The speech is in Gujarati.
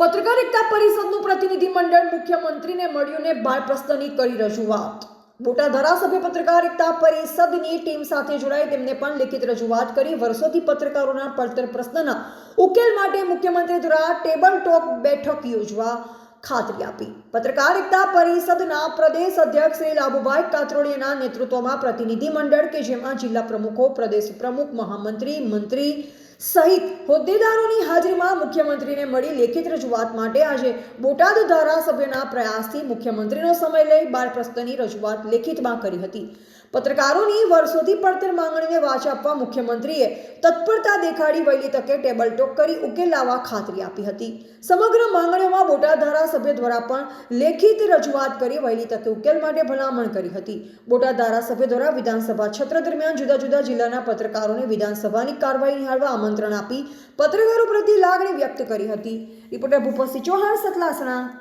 પત્રકારિતા પરિષદનું પ્રતિનિધિ મંડળ મુખ્યમંત્રીને મળ્યું ને બાળ પ્રશ્નની કરી રજૂઆત. બોટાદ ધારાસભ્ય પત્રકારિતા પરિષદની ટીમ સાથે જોડાઈ તેમને પણ લેખિત રજૂઆત કરી વર્ષોથી પત્રકારોના પડતર પ્રશ્નના ઉકેલ માટે મુખ્યમંત્રી દ્વારા ટેબલ ટોક બેઠક યોજવા ખાતરી આપી. પત્રકારિતા પરિષદના પ્રદેશ અધ્યક્ષ શ્રી લાભુભાઈ કાતરોડિયાના નેતૃત્વમાં પ્રતિનિધિ મંડળ કે જેમાં જિલ્લા પ્રમુખો, પ્રદેશ પ્રમુખ, મહામંત્રી, મંત્રી સહિત હોદ્દેદારોની હાજરીમાં મુખ્યમંત્રીને મળી લેખિત રજૂઆત માટે આજે બોટાદ ધારાસભ્યના પ્રયાસથી મુખ્યમંત્રીનો સમય લઈ બાર પ્રશ્નની રજૂઆત લેખિતમાં કરી હતી. પત્રકારોની વર્ષોથી પડતર માંગણીને વાચ આપવા મુખ્યમંત્રીએ તત્પરતા દેખાડી વહેલી તકે ટેબલ ટોક કરી ઉકેલ લાવવા ખાતરી આપી હતી. સમગ્ર માંગણીઓમાં બોટાદ ધારાસભ્ય દ્વારા પણ લેખિત રજૂઆત કરી વહેલી તકે ઉકેલ માટે ભલામણ કરી હતી. બોટાદ ધારાસભ્ય દ્વારા વિધાનસભા છત્ર દરમિયાન જુદા જુદા જિલ્લાના પત્રકારોને વિધાનસભાની કાર્યવાહી નિહાળવા આમંત્રણ આપી પત્રકારો પ્રત્યે લાગણી વ્યક્ત કરી હતી. રિપોર્ટર ભૂપતસિંહ ચૌહાણ સતલાસણા.